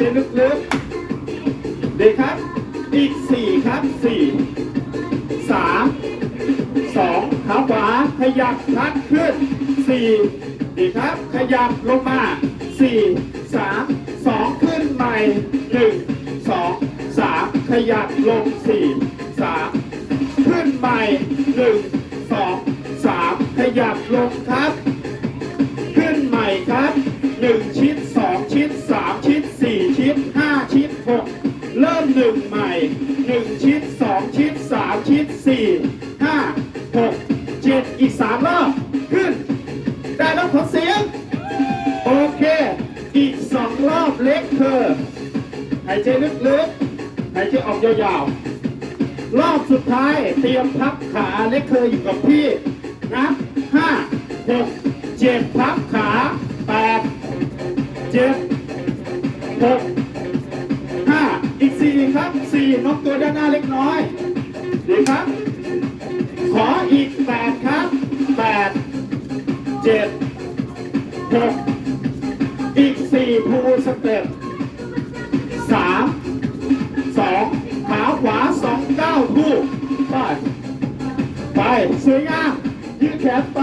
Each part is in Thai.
เจลึกๆ ดีครับ อีกสี่ครับสี่สามสองขาขวาขยับพัดขึ้นสี่ดีครับ ขยับลงมาสี่สามสองขึ้นใหม่หนึ่งสองสามขยับลงสี่สามขึ้นใหม่หนึ่งสองสามขยับลงครับ ขึ้นใหม่ครับหนึ่งชิ้นสองชิ้น หนึ่งใหม่หนึ่งชิ้นสองชิ้นสามชิ้นสี่ห้าหกเจ็ดอีกสามรอบขึ้น ได้แล้วขอเสียง โอเค อีกสองรอบเล็กเธอหายใจลึกๆหายใจออกยาวๆ รอบสุดท้ายเตรียมพับขาเล็กเคยอยู่กับพี่นับห้าหกเจ็ดพับขาแปดเจ็ดหก สี่ครับสี่นกตัวด้านหน้าเล็กน้อยดีครับ ขออีกแปดครับแปดเจ็ดหกอีกสี่พูสเต็ปสามสองขาขวาสองเก้าคู่ไปไปสวยงามยืดแขนไป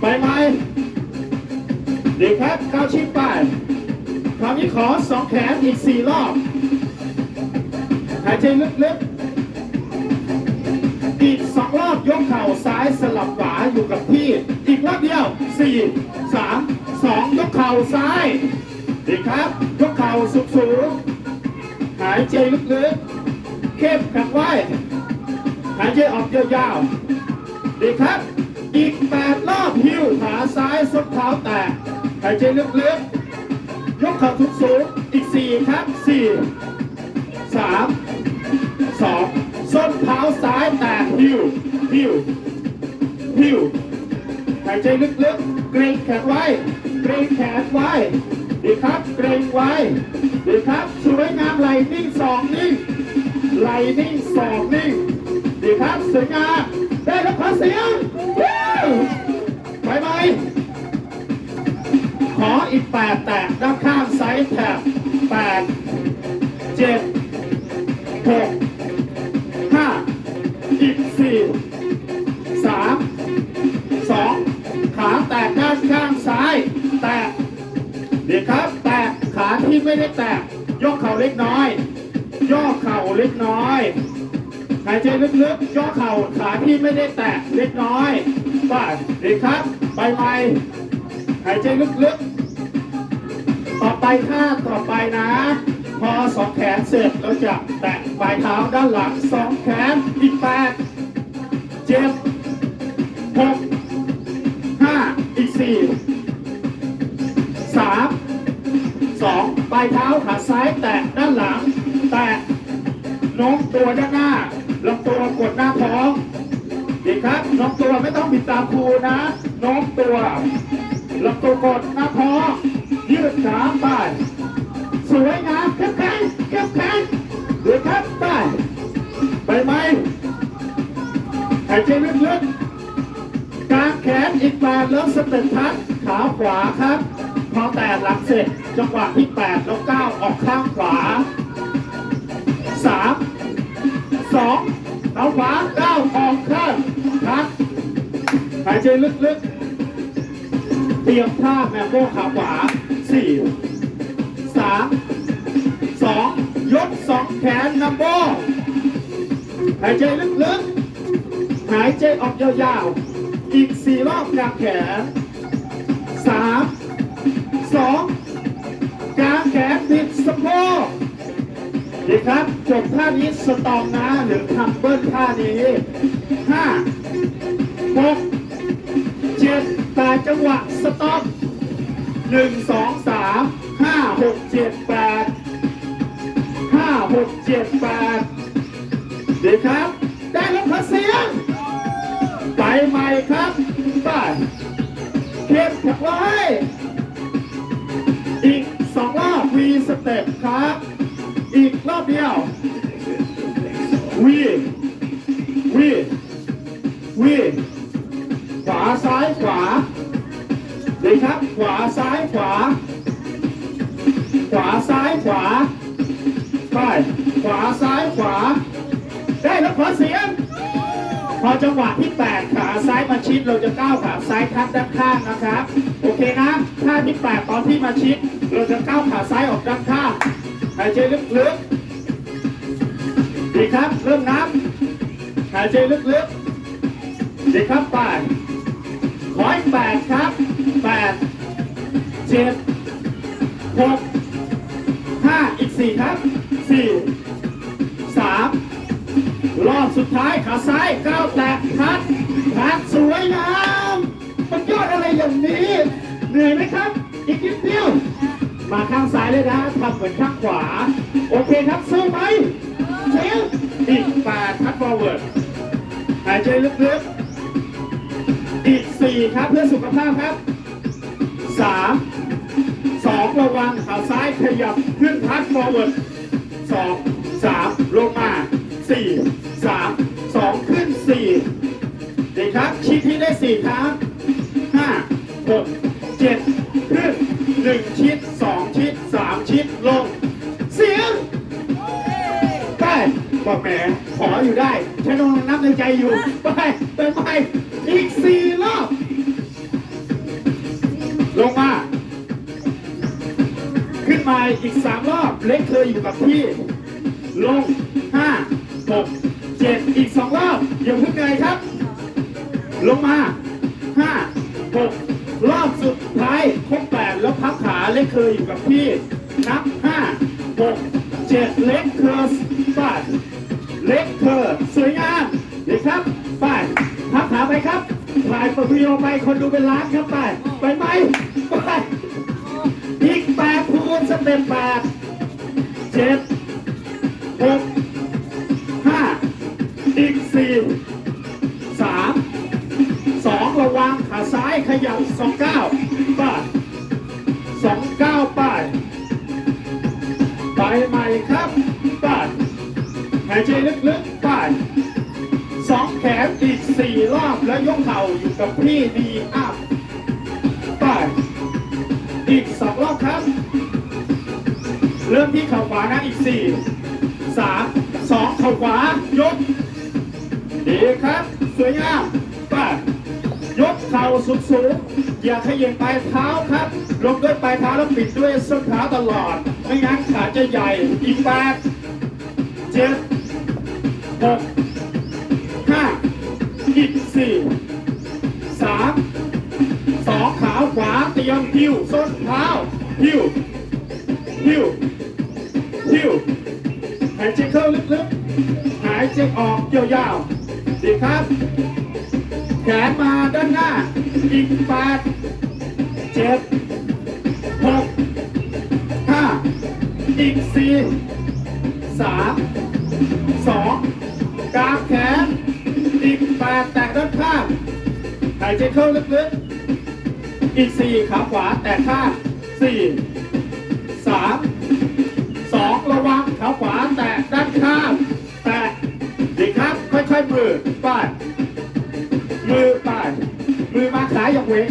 ไปไหมดีครับเก้าชิดไปคราวนี้ขอสองแขนอีกสี่รอบ หายใจลึกๆ อีกสองรอบยกเข่าซ้ายสลับขวาอยู่กับที่ อีกรอบเดียวสี่สามสองยกเข่าซ้ายดีครับ ยกเข่าสูงสูงๆหายใจลึกๆ เข้มขัดไว้ หายใจออกยาวๆ ดีครับ อีกแปดรอบหิ้วขาซ้ายส้นเท้าแตะหายใจลึกๆ ยกเข่าสูงๆอีกสี่ครับสี่สาม สองส้นเท้าซ้ายแตะหิวหิวหิวหายใจลึกๆ เกรงแขนไว้ เกรงแขนไว้ ดีครับ เกรงไว้ ดีครับ สวยงามไหลนิ่งสองนิ่งไหลนิ่งสองนิ่ง ดีครับ สวยงาม ได้แล้วขอเสียงไปไหมขออีกแปดแตะด้านข้างไซส์แถบแปดเจ็ด ตะขาที่ไม่ได้แตะยกเข่าเล็กน้อยย่อเข่าเล็กน้อยหายใจลึกๆย่อเข่าขาที่ไม่ได้แตะเล็กน้อยไปดีครับไปไหม่หายใจลึกๆต่อไปท่าต่อไปนะ พอสองแขนเสร็จเราจะแตะปลายเท้าด้านหลังสองแขนอีกแปดเจ็ดหกห้าอีกสี่สาม สองปลายเท้าขาซ้ายแตะด้านหลัง แตะน้มตัวด้านหน้าลำตัวกดหน้าท้องดีครับน้มตัวไม่ต้องบิดตามครูนะน้มตัวลำตัวกดหน้าท้องยืดขาไปสวยงามเข้มแข็งเข้มแข็งดีครับไปไปไหมหายใจลึกๆกางแขนอีกแปดแล้วสเต็ปทัดขาขวาครับ หลังเสร็จ จังหวะที่แปดแล้วก้าออกข้างขวาสามสองเอาขวาก้าออกข้างพักหายใจลึกๆ เตรียมท่าแมวโบขาขวาสี่สามสองยกสองแขนนัมโบหายใจลึกๆ หายใจออกยาวๆ อีกสี่รอบกางแขนสาม สองกางแขนบิดสะโพกดีครับ จบท่านี้สตองนะหรือทำเบิ้ลท่านี้ห้าหกเจ็ดแปดจังหวะสต็อปหนึ่งสองสามห้าหกเจ็ดแปดห้าหกเจ็ดแปดดีครับ ได้แล้วขอเสียงไปใหม่ครับไปเข้มแข็งไว้ อีกสองรอบวีสเต็ปครับ อีกรอบเดียววีวีวีขวาซ้ายขวาดีครับ ขวาซ้ายขวา ขวาซ้ายขวาซ้ายขวา ได้แล้วขอเสียง พอจังหวะที่แปดขาซ้ายมาชิดเราจะก้าวขาซ้ายทับด้านข้างนะครับ โอเคนะท่าที่แปดตอนที่มาชิด เราจะก้าวขาซ้ายออกด้านข้างหายใจลึกๆดีครับ เริ่มนับหายใจลึกๆดีครับไปขออีกแปดครับแปดเจ็ดหกห้าอีกสี่ครับสี่สาม รอบสุดท้ายขาซ้ายก้าวแตะพัดพัดสวยงามมันยอดอะไรอย่างนี้เหนื่อยไหมครับ อีกนิดเดียว มาข้างซ้ายเลยนะทำเหมือนข้างขวา โอเคครับสู้ไหมเชียวอีกแปดพัด forward หายใจลึกๆ อีกสี่ครับเพื่อสุขภาพครับสามสองระวังขาซ้ายขยับขึ้นพัด forward สองสามลงมาสี่ สามสองขึ้นสี่ดีครับชิดที่ได้สี่ครั้งห้าหกเจ็ดขึ้นหนึ่งชิดสองชิดสามชิดลง เสียงไปบอกแหมขออยู่ได้ฉันกำลังนับในใจอยู่ ไปไปไปอีกสี่รอบ ลงมา ขึ้นมาอีกสามรอบ เล็กเคยอยู่กับที่ ลงห้าหก เจ็ดอีกสองรอบอย่าเพิ่งเหนื่อยครับ ลงมาห้าหกรอบสุดท้ายครบแปดแล้วพับขาเล็กเคยอยู่กับที่ นับห้าหกเจ็ดเล็กเคอร์สปาดเล็กเคอร์สวยงามดีครับไปพับขาไปครับถ่ายประวิวไปคนดูเป็นล้านครับไปไปไหมไปอีกแปดพูนสเต็ปแปดเจ็ดหกห้า อีกสี่สามสองระวังขาซ้ายขยับสองเก้าป้ายสองเก้าป้ายไปใหม่ครับป้ายหายใจลึกๆป้ายสองแขนอีกสี่รอบแล้วยกเข่าอยู่กับพี่ดีอัพป้ายอีกสองรอบครับ เริ่มที่เข่าขวานะอีกสี่สามสองเข่าขวายก ดีครับ สวยงามไป้ายกเข่าสูงสูงอย่าขย่งปลายเท้าครับ ลงด้วยปลายเท้าแล้วปิดด้วยส้นเท้าตลอด ไม่งั้นขาจะใหญ่อีกแปดเจ็ดหกห้าอีกสี่สามสองขาขวาเตรียมหิ้วส้นเท้าหิ้วหิ้วหิ้วหายใจเข้าลึกๆ หายใจออกยาวๆ ดีครับ แขนมาด้านหน้า อีกแปดเจ็ดหกห้าอีกสี่สามสองกางแขน อีกแปดแตะด้านข้างหายใจเข้าลึกๆ อีกสี่ขาขวาแตะข้างสี่สามสองระวังขาขวาแต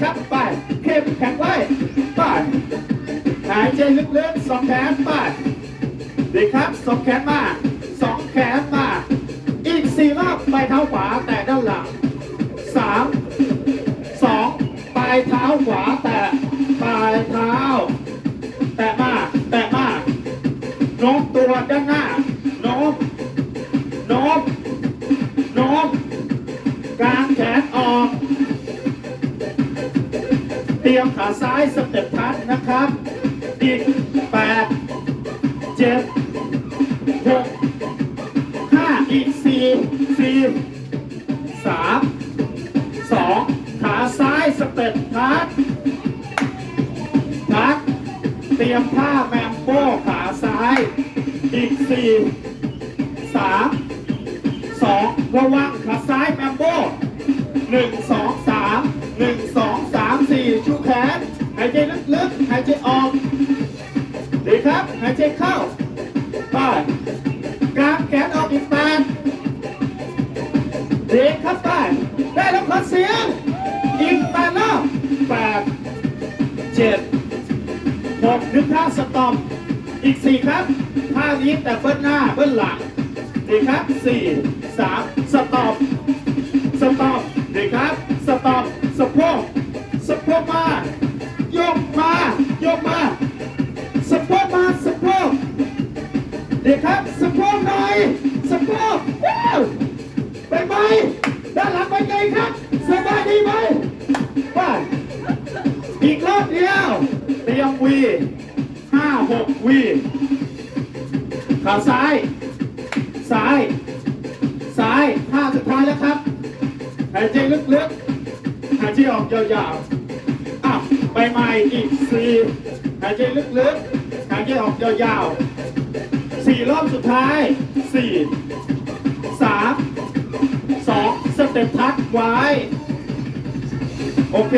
ครับไปเข้มแข็งไว้ไปหายใจลึกๆสองแขนไป้ายดีครับสองแขนมาสองแขนมา อีกสี่รอบไปเท้าขวาแตะด้านหลังสามสองปลายเท้าขวาแตะปลายเท้า แตะมาแตะมาโน้มตัวด้านหน้า ยมขาซ้ายสเต็ปทัดนะครับ อีกแปดเจ็ดหกห้าอีกสี่สี่สามสองขาซ้ายสเต็ปทัดพักเตรียมผ้าแมมโบ้ขาซ้าย อีกสี่สามสองระวังขาซ้ายแมมโบ้หนึ่งสองสามหนึ่งสอง สี่ชูแขน หายใจลึกๆ หายใจออก ดีครับ หายใจเข้าไปกางแขนออกอีกแปดดีครับไปได้แล้วขอเสียง อีกแปดรอบแปดเจ็ดหกนึกท่าสตอปอีกสี่ครับท่านี้แต่เบิ้ลหน้าเบิ้ลหลังดีครับสี่สามสตอปสตอปดีครับสตอปสะโพก สะโพกมายกมายกมาสะโพกมาสะโพกดีครับสะโพกหน่อยสะโพกว้าวไปไหมด้านหลังไปไงครับสบายดีไหมไปอีกรอบเดียวเตรียมวีห้าหกวีขาซ้าย ซ้าย ซ้ายท่าสุดท้ายแล้วครับหายใจลึกๆหายใจออกยาวๆ อะไปใหม่อีกสี่หายใจลึกๆหายใจออกยาวๆสี่รอบสุดท้ายสี่สามสองสเต็ปทักไว้ โอเค